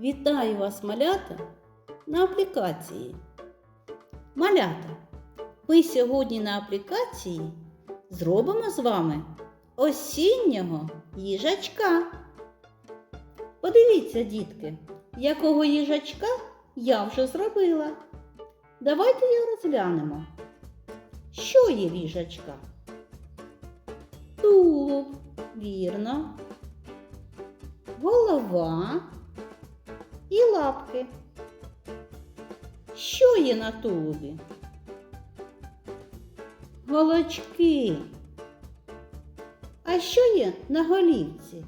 Вітаю вас, малята, на аплікації. Малята, ми сьогодні на аплікації зробимо з вами осіннього їжачка. Подивіться, дітки, якого їжачка я вже зробила. Давайте його розглянемо. Що є в їжачка? Тулуб, вірно. Голова і лапки. Що є на тулубі? Голочки. А що є на голівці?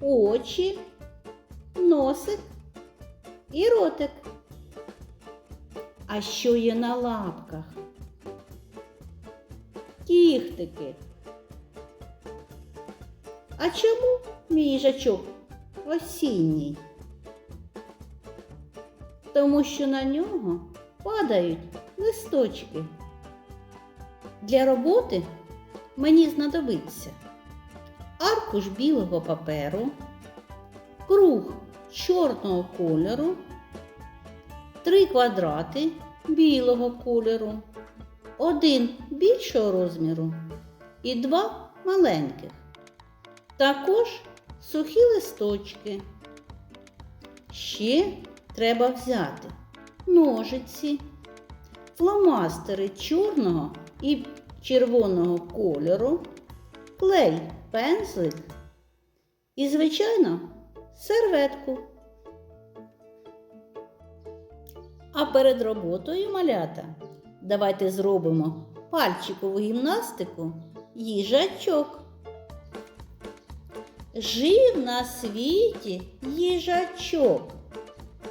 Очі, носик і ротик. А що є на лапках? Кіхтики. А чому мій їжачок осінній? Тому що на нього падають листочки. Для роботи мені знадобиться аркуш білого паперу, круг чорного кольору, три квадрати білого кольору, один більшого розміру і два маленьких. Також сухі листочки. Ще треба взяти ножиці, фломастери чорного і червоного кольору, клей, пензлик і, звичайно, серветку. А перед роботою малята давайте зробимо пальчикову гімнастику їжачок. Жив на світі їжачок,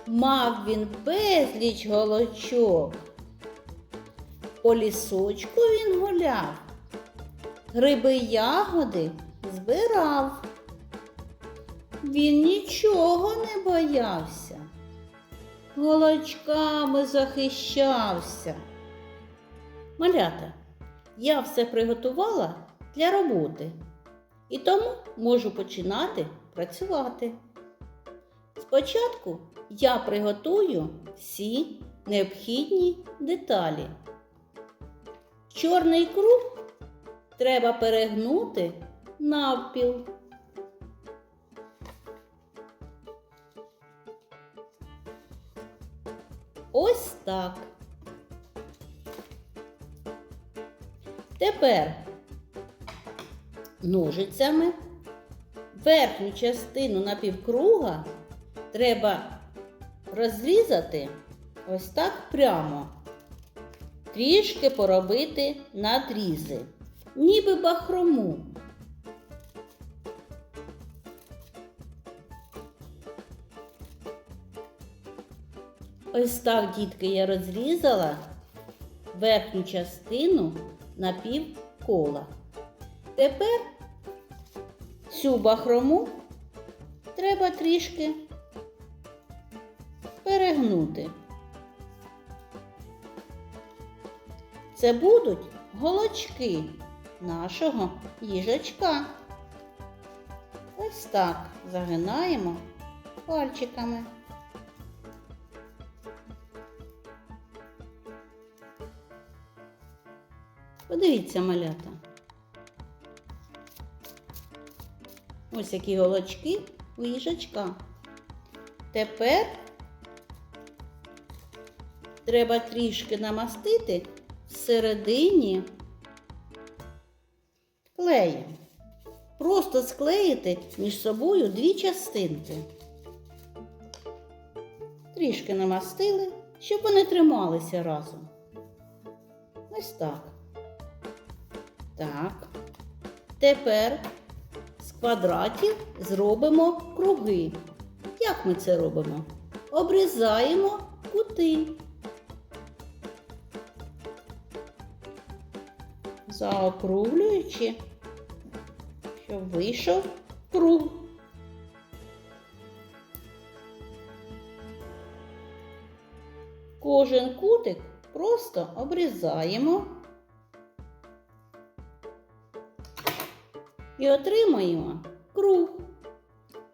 мав він безліч голочок. По лісочку він гуляв, гриби ягоди збирав. Він нічого не боявся, голочками захищався. Малята, я все приготувала для роботи і тому можу починати працювати. Спочатку я приготую всі необхідні деталі. Чорний круг треба перегнути навпіл. Ось так. Тепер ножицями верхню частину напівкруга треба розрізати ось так прямо. Трішки поробити надрізи, ніби бахрому. Ось так, дітки, я розрізала верхню частину на пів кола. Тепер цю бахрому треба трішки перегнути. Це будуть голочки нашого їжачка. Ось так загинаємо пальчиками. Подивіться, малята. Ось які голочки у їжачка. Тепер треба трішки намастити всередині клеєм. Просто склеїти між собою дві частинки. Трішки намастили, щоб вони трималися разом. Ось так. Так. Тепер квадратів зробимо круги. Як ми це робимо? Обрізаємо кути. Заокруглюючи, щоб вийшов круг. Кожен кутик просто обрізаємо. І отримаємо круг.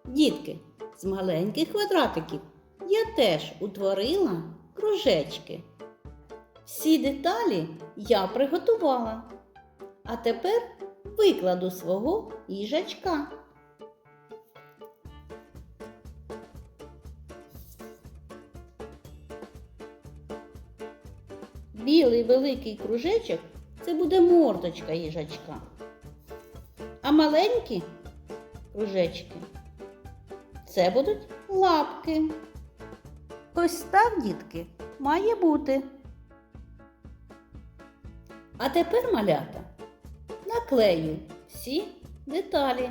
Дітки, з маленьких квадратиків я теж утворила кружечки. Всі деталі я приготувала. А тепер викладу свого їжачка. Білий великий кружечок це буде мордочка їжачка. А маленькі кружечки це будуть лапки. Ось так, дітки, має бути. А тепер малята наклею всі деталі.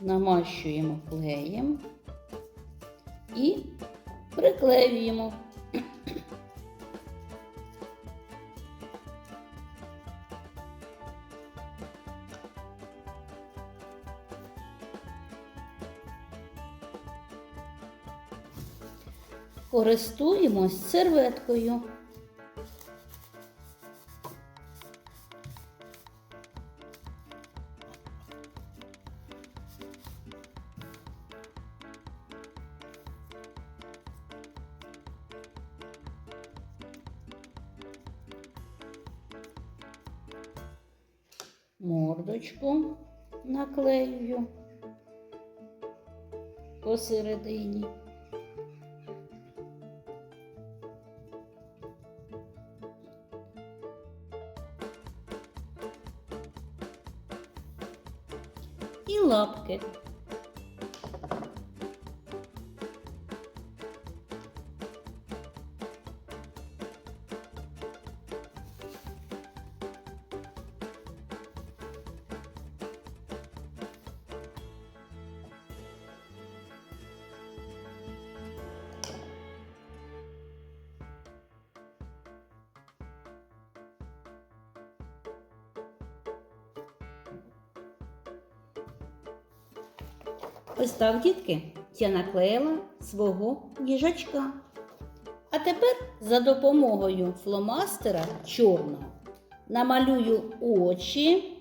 Намащуємо клеєм і приклеюємо. Користуємось серветкою. Мордочку наклею посередині. і лапки. Ось так, дітки, я наклеїла свого їжачка. А тепер за допомогою фломастера чорного намалюю очі.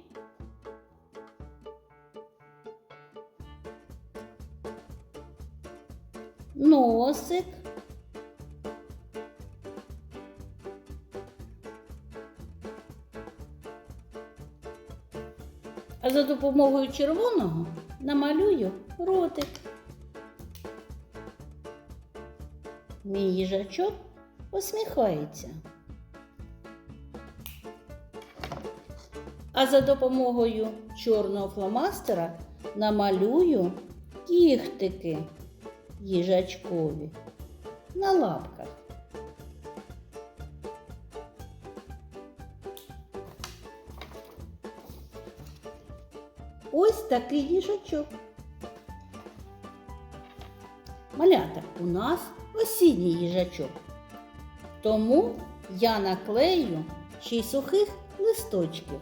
Носик. А за допомогою червоного намалюю ротик. Мій їжачок посміхається. А за допомогою чорного фломастера намалюю кіхтики їжачкові на лапках. Ось такий їжачок. Малята, у нас осінній їжачок. Тому я наклею ще й сухих листочків.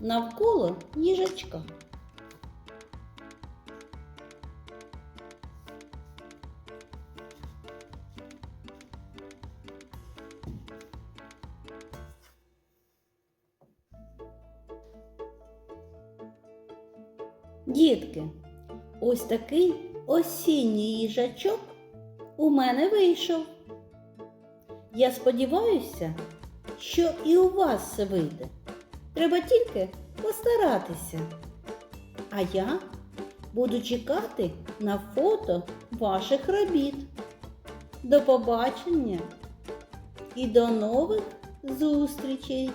Навколо їжачка. Дітки, ось такий осінній їжачок у мене вийшов. Я сподіваюся, що і у вас все вийде. Треба тільки постаратися. А я буду чекати на фото ваших робіт. До побачення і до нових зустрічей!